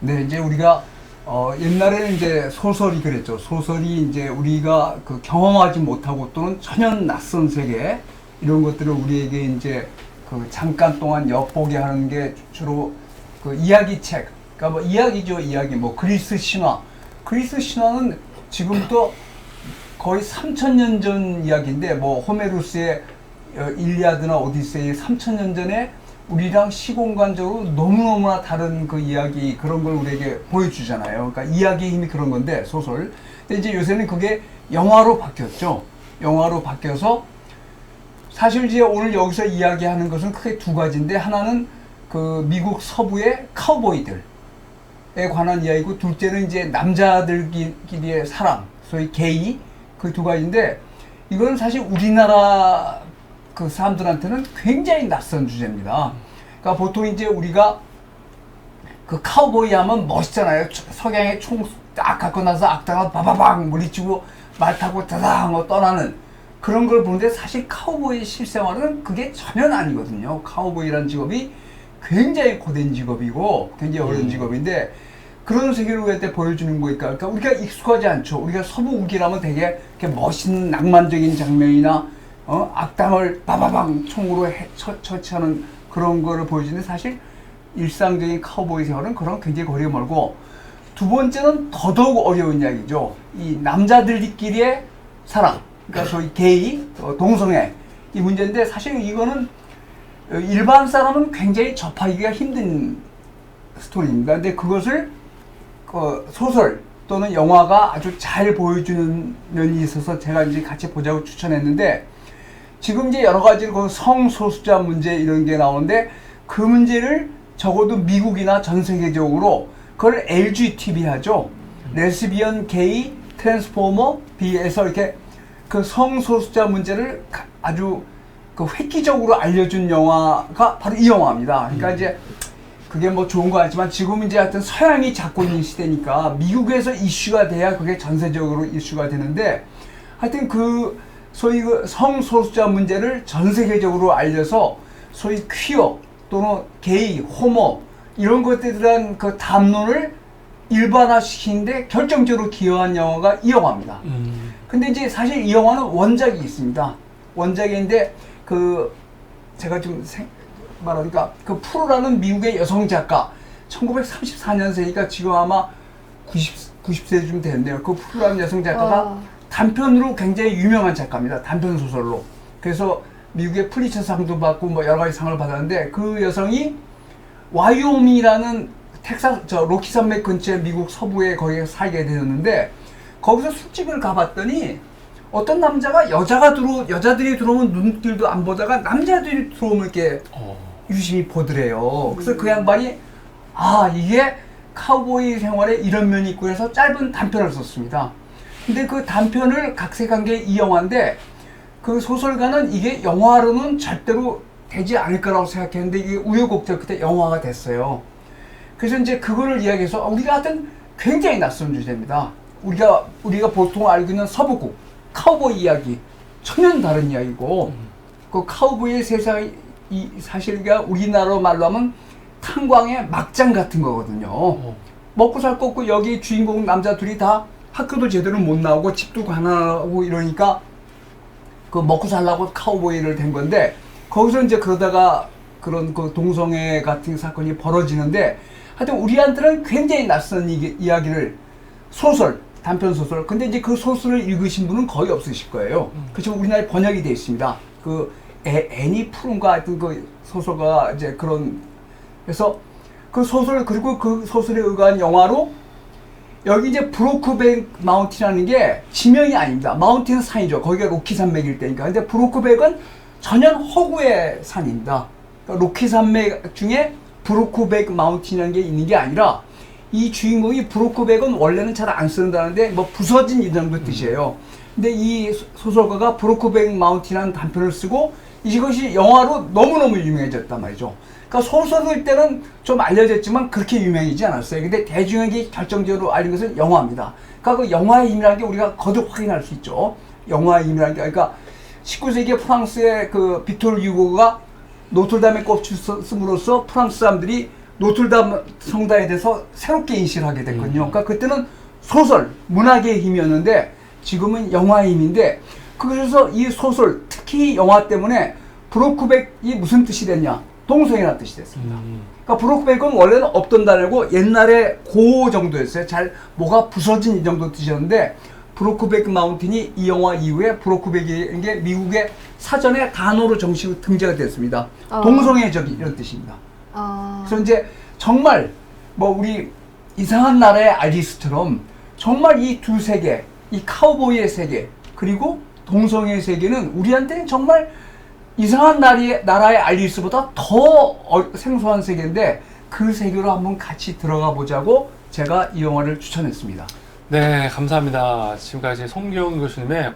네, 이제 우리가 어, 옛날에는 이제 소설이 그랬죠. 소설이 이제 우리가 그 경험하지 못하고 또는 전혀 낯선 세계 이런 것들을 우리에게 이제 그 잠깐 동안 엿보게 하는 게 주로 그 이야기 책. 그러니까 뭐 이야기죠, 이야기. 뭐 그리스 신화. 그리스 신화는 지금부터 거의 3천년 전 이야기인데 뭐 호메루스의 어, 일리아드나 오디세이 3천년 전에 우리랑 시공간적으로 너무너무나 다른 그 이야기 그런 걸 우리에게 보여주잖아요. 그러니까 이야기의 힘이 그런 건데 소설. 근데 이제 요새는 그게 영화로 바뀌었죠. 영화로 바뀌어서 사실 이제 오늘 여기서 이야기하는 것은 크게 두 가지인데 하나는 그 미국 서부의 카우보이들에 관한 이야기고 둘째는 이제 남자들끼리의 사랑, 소위 게이 그 두 가지인데 이건 사실 우리나라 그 사람들한테는 굉장히 낯선 주제입니다. 그러니까 보통 이제 우리가 그 카우보이 하면 멋있잖아요. 초- 석양에 총 딱 갖고 나서 악당을 바바방 물리치고 말 타고 다당 뭐 떠나는 그런 걸 보는데 사실 카우보이 실생활은 그게 전혀 아니거든요. 카우보이라는 직업이 굉장히 고된 직업이고 굉장히 어려운 직업인데 그런 세계를 우리한테 보여주는 거니까 그러니까 우리가 익숙하지 않죠. 우리가 서부국이라면 되게 이렇게 멋있는 낭만적인 장면이나 어? 악당을 바바방 총으로 해, 처, 처치하는 그런 거를 보여주는데 사실 일상적인 카우보이 생활은 그런 굉장히 거리가 멀고 두 번째는 더더욱 어려운 이야기죠. 이 남자들끼리의 사랑, 그러니까 소위 게이, 어, 동성애 이 문제인데 사실 이거는 어, 일반 사람은 굉장히 접하기가 힘든 스토리입니다. 근데 그것을 그 소설 또는 영화가 아주 잘 보여주는 면이 있어서 제가 이제 같이 보자고 추천했는데 지금 이제 여러 가지 그 성소수자 문제 이런 게 나오는데 그 문제를 적어도 미국이나 전 세계적으로 그걸 LGTB 하죠. 레스비언, 게이, 트랜스포머, 비에서 이렇게 그 성소수자 문제를 가- 아주 그 획기적으로 알려준 영화가 바로 이 영화입니다. 그러니까 이제 그게 뭐 좋은 거 아니지만 지금 이제 하여튼 서양이 잡고 있는 시대니까 미국에서 이슈가 돼야 그게 전세적으로 이슈가 되는데 하여튼 그 소위 그 성소수자 문제를 전 세계적으로 알려서 소위 퀴어 또는 게이, 호모 이런 것들에 대한 그 담론을 일반화시키는데 결정적으로 기여한 영화가 이 영화입니다. 음. 근데 이제 사실 이 영화는 원작이 있습니다. 원작인데 그 제가 좀 생, 말하니까 그 프로라는 미국의 여성 작가 1934년생이니까 지금 아마 90 90세쯤 됐네요. 그 프로라는 여성 작가가 와. 단편으로 굉장히 유명한 작가입니다. 단편 소설로. 그래서 미국의 플리처 상도 받고 뭐 여러 가지 상을 받았는데 그 여성이 와이오밍이라는 텍사스 저 로키 산맥 근처에 미국 서부에 거기에 살게 되었는데 거기서 술집을 가봤더니 어떤 남자가 여자가 들어 여자들이 들어오면 눈길도 안 보다가 남자들이 들어오면 이렇게 어. 유심히 보더래요. 그래서 그 양반이 아 이게 카우보이 생활에 이런 면이 있고 해서 짧은 단편을 썼습니다. 근데 그 단편을 각색한 게 이 영화인데 그 소설가는 이게 영화로는 절대로 되지 않을 거라고 생각했는데 이게 우여곡절 끝에 영화가 됐어요. 그래서 이제 그거를 이야기해서 우리가 하여튼 굉장히 낯선 주제입니다. 우리가 우리가 보통 알고 있는 서부국 카우보이 이야기 전혀 다른 이야기고 그 카우보이의 세상이 이 사실가 우리나라 말로 하면 탄광의 막장 같은 거거든요. 어. 먹고 살 거 없고 여기 주인공 남자 둘이 다 학교도 제대로 못 나오고 집도 가난하고 이러니까 그 먹고 살라고 카우보이를 된 건데 거기서 이제 그러다가 그런 그 동성애 같은 사건이 벌어지는데 하여튼 우리한테는 굉장히 낯선 이, 이야기를 소설 단편 소설. 근데 이제 그 소설을 읽으신 분은 거의 없으실 거예요. 그렇지만 우리나라에 번역이 되어 있습니다. 그 애, 애니 푸른가 하여튼 그 소설가 이제 그런 그래서 그 소설 그리고 그 소설에 의한 영화로 여기 이제 브로크백 마운틴이라는 게 지명이 아닙니다. 마운틴은 산이죠. 거기가 로키 산맥일 때니까. 근데 브로크백은 전혀 허구의 산입니다. 그러니까 로키 산맥 중에 브로크백 마운틴이라는 게 있는 게 아니라 이 주인공이 브로크백은 원래는 잘 안 쓰는다는데 뭐 부서진 이 정도 뜻이에요. 근데 이 소- 소설가가 브로크백 마운틴이라는 단편을 쓰고 이것이 영화로 너무너무 유명해졌단 말이죠. 그러니까 소설일 때는 좀 알려졌지만 그렇게 유명이지 않았어요. 근데 대중에게 결정적으로 알린 것은 영화입니다. 그러니까 그 영화의 힘이라는 게 우리가 거듭 확인할 수 있죠. 영화의 힘이라는 게 그러니까 19세기 프랑스의 그 빅토르 유고가 노틀담의 꽃을 씀으로써 프랑스 사람들이 노틀담 성당에 대해서 새롭게 인식을 하게 됐거든요. 음. 그러니까 그때는 소설, 문학의 힘이었는데 지금은 영화의 힘인데 그래서 이 소설, 특히 영화 때문에 브로크백이 무슨 뜻이 됐냐? 동성이라는 뜻이 됐습니다. 음. 그러니까 브로크백은 원래는 없던 단어고 옛날에 고 정도였어요. 잘 뭐가 부서진 이 정도 뜻이었는데 브로크백 마운틴이 이 영화 이후에 브로크백이라는 게 미국의 사전에 단어로 정식으로 등재가 됐습니다. 어. 동성애 적이 이런 뜻입니다. 아. 그래서 이제 정말 뭐 우리 이상한 나라의 알리스처럼 정말 이 두 세계, 이 카우보이의 세계 그리고 동성애의 세계는 우리한테는 정말 이상한 나라의, 나라의 알리스보다 더 어- 생소한 세계인데 그 세계로 한번 같이 들어가 보자고 제가 이 영화를 추천했습니다. 네, 감사합니다. 지금까지 송기영 교수님의